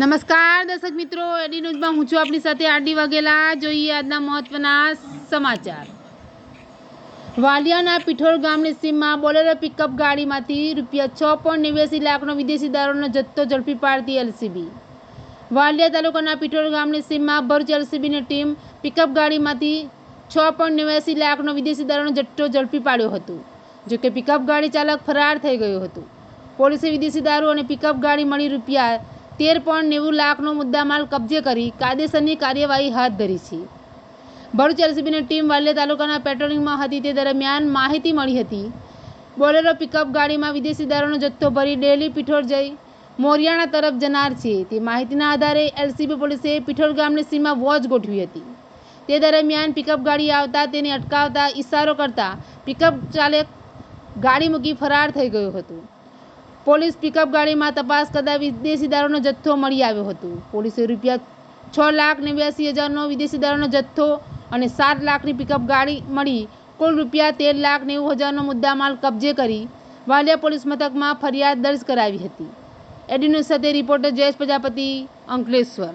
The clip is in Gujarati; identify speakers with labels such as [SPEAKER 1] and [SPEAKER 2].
[SPEAKER 1] નમસ્કાર, દર્શક મિત્રો. એડી ન્યૂઝમાં હું છું આપની સાથે આરડી વાઘેલા. જોઈએ આજના મહત્વના સમાચાર. વાલિયાના પિઠોર ગામની સીમમાં બોલેરો પિકઅપ ગાડીમાંથી રૂપિયા છ પોઈન્ટ નેવ્યાસી લાખનો વિદેશી દારૂનો જથ્થો ઝડપી પાડતી એલસીબી. વાલિયા તાલુકાના પિઠોર ગામની સીમમાં ભરૂચ એલસીબીની ટીમ પિકઅપ ગાડીમાંથી છ પોઈન્ટ નેવ્યાસી લાખનો વિદેશી દારૂનો જથ્થો ઝડપી પાડ્યો હતો જોકે પિકઅપ ગાડી ચાલક ફરાર થઈ ગયો હતો. પોલીસે વિદેશી દારૂ અને પિકઅપ ગાડી મળી રૂપિયા તેર પોઈન્ટ નેવું લાખનો મુદ્દામાલ કબજે કરી કાયદેસરની કાર્યવાહી હાથ ધરી છે. ભરૂચ એલસીબીની ટીમ વાલિયા તાલુકાના પેટ્રોલિંગમાં હતી તે દરમિયાન માહિતી મળી હતી. બોલેરો પિકઅપ ગાડીમાં વિદેશી દારૂનો જથ્થો ભરી ડેલી પીઠોર જઈ મોરિયાણા તરફ જનાર છે. તે માહિતીના આધારે એલસીબી પોલીસે પીઠોર ગામની સીમા વોચ ગોઠવી હતી. તે દરમિયાન પિકઅપ ગાડી આવતા તેને અટકાવતા ઇશારો કરતા પિકઅપ ચાલક ગાડી મૂકી ફરાર થઈ ગયો હતો. પોલીસ પિકઅપ ગાડીમાં તપાસ કરતા વિદેશી દારૂનો જથ્થો મળી આવ્યો હતો. પોલીસે રૂપિયા છ લાખ નેવ્યાસી હજારનો વિદેશી દારૂનો જથ્થો અને સાત લાખની પિકઅપ ગાડી મળી, કુલ રૂપિયા તેર લાખ નેવું હજારનો મુદ્દામાલ કબજે કરી વાલિયા પોલીસ મથકમાં ફરિયાદ દર્જ કરાવી હતી. એડિન્યુઝ સાથે રિપોર્ટર જયેશ પ્રજાપતિ, અંકલેશ્વર.